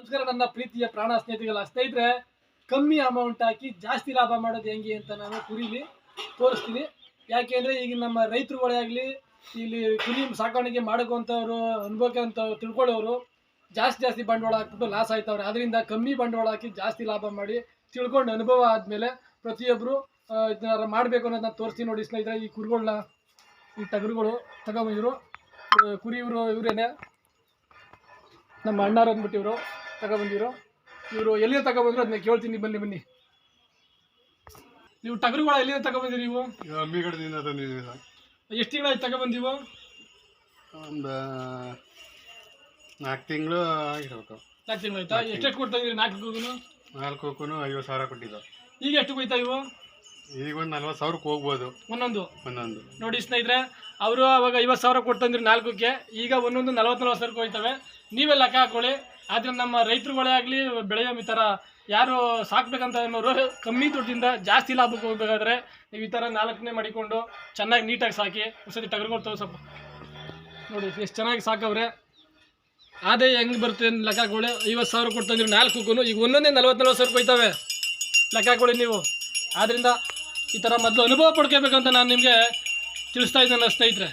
ನಮಸ್ಕಾರ, ನನ್ನ ಪ್ರೀತಿಯ ಪ್ರಾಣ ಸ್ನೇಹಿತರೆಲ್ಲ ಸ್ನೇಹಿತರೆ, ಕಮ್ಮಿ ಅಮೌಂಟ್ ಹಾಕಿ ಜಾಸ್ತಿ ಲಾಭ ಮಾಡೋದು ಹೆಂಗೆ ಅಂತ ನಾನು ಕುರಿಲಿ ತೋರಿಸ್ತೀನಿ. ಯಾಕೆ ಅಂದರೆ, ಈಗ ನಮ್ಮ ರೈತರುಗಳೇ ಆಗಲಿ, ಇಲ್ಲಿ ಕುರಿ ಸಾಕಾಣಿಕೆ ಮಾಡೋಕ್ಕಂಥವ್ರು ಅನುಭವಕ್ಕೆ ಅಂತ ತಿಳ್ಕೊಳ್ಳೋರು, ಜಾಸ್ತಿ ಜಾಸ್ತಿ ಬಂಡವಾಳ ಹಾಕ್ಬಿಟ್ಟು ಲಾಸ್ ಆಯ್ತವ್ರೆ. ಅದರಿಂದ ಕಮ್ಮಿ ಬಂಡವಾಳ ಹಾಕಿ ಜಾಸ್ತಿ ಲಾಭ ಮಾಡಿ ತಿಳ್ಕೊಂಡು ಅನುಭವ ಆದಮೇಲೆ ಪ್ರತಿಯೊಬ್ಬರು ಇದನ್ನ ಮಾಡಬೇಕು ಅನ್ನೋದನ್ನ ತೋರಿಸ್ತೀನಿ ನೋಡಿ ಸ್ನೇಹಿತರೆ. ಈ ಕುರಿಗಳನ್ನ ಈ ಟಗರುಗಳು ತಗೊಂಬಂದಿರು ಕುರಿ ಇವರು ಇವರೇನೆ. ನಮ್ಮ ಅಣ್ಣಾರು ಅಂದ್ಬಿಟ್ಟು ಇವರು ತಗೊಬಂದಿರು? ಇವರು ಎಲ್ಲಿಂದ ತಗೊಬಂದ್ರು? ಅದನ್ನ ಕೇಳ್ತೀನಿ ಬನ್ನಿ ಬನ್ನಿ. ನೀವು ಟಗರುಗಳ ಎಲ್ಲಿಂದ ತಗೊಬಂದಿರಿ ನೀವು? ಇದು ಅಮ್ಮಿಗಡದಿಂದ ತಂದಿದ್ದೀವಿ ಸರ್. ಎಷ್ಟು ತಿಂಗಳಾಯ್ತು ತಗೊಬಂದಿವು? ಒಂದು ನಾಲ್ಕು ತಿಂಗಳು ಆಗಿರ್ಬೇಕು. ನಾಲ್ಕು ತಿಂಗಳಾಯ್ತಾ? ಎಷ್ಟೆಷ್ಟು ಕೊಡ್ತಾ ನಾಲ್ಕು ನಾಲ್ಕಕ್ಕೂ ಐವತ್ತು ಸಾವಿರ ಕೊಟ್ಟಿದ್ದು. ಈಗ ಎಷ್ಟು ಕೊಯ್ತಾ ಇವು? ಈಗ ಒಂದು ನಲ್ವತ್ತು ಸಾವಿರಕ್ಕೆ ಹೋಗ್ಬೋದು. ಒಂದೊಂದು? ಒಂದೊಂದು. ನೋಡಿ ಸ್ನೇಹಿತರೆ ಅವರು ಅವಾಗ ಐವತ್ತು ಸಾವಿರ ಕೊಡ್ತಂದ್ರಿ ನಾಲ್ಕಕ್ಕೆ ಈಗ ಒಂದೊಂದು ನಲ್ವತ್ತು ನಲ್ವತ್ತು ಸಾವಿರಕ್ಕೆ ಹೋಯ್ತವೆ. ನೀವೇ ಲೆಕ್ಕ ಹಾಕೊಳ್ಳಿ. ಆದರೆ ನಮ್ಮ ರೈತರುಗಳೇ ಆಗಲಿ, ಬೆಳೆಯೋ ಈ ಥರ ಯಾರು ಸಾಕ್ಬೇಕಂತ ಅನ್ನೋರು ಕಮ್ಮಿ ದುಡ್ಡಿಂದ ಜಾಸ್ತಿ ಲಾಭಕ್ಕೆ ಹೋಗ್ಬೇಕಾದ್ರೆ ನೀವು ಈ ಥರ ನಾಲ್ಕನೇ ಮಾಡಿಕೊಂಡು ಚೆನ್ನಾಗಿ ನೀಟಾಗಿ ಸಾಕಿ, ಒಂದ್ಸತಿ ಟಗರುಗಳು ತೋರಿಸಪ್ಪ. ನೋಡಿ, ಎಷ್ಟು ಚೆನ್ನಾಗಿ ಸಾಕವ್ರೆ. ಆದಾಯ ಹೆಂಗೆ ಬರುತ್ತೆ ಅಂತ ಲೆಕ್ಕ ಹಾಕೊಳ್ಳಿ ಐವತ್ತು ಸಾವಿರ ಕೊಡ್ತಂದ್ರೆ ನಾಲ್ಕಕ್ಕೂ ಈಗ ಒಂದೊಂದೇ ನಲ್ವತ್ತು ನಲ್ವತ್ತು ಸಾವಿರ ಕೊಯ್ತವೆ ಲೆಕ್ಕ ಹಾಕೊಳ್ಳಿ ನೀವು. ಆದ್ದರಿಂದ ಈ ಥರ ಮೊದಲು ಅನುಭವ ಪಡ್ಕೋಬೇಕಂತ ನಾನು ನಿಮಗೆ ತಿಳಿಸ್ತಾ ಇದ್ದೇನೆ ಸ್ನೇಹಿತರೆ.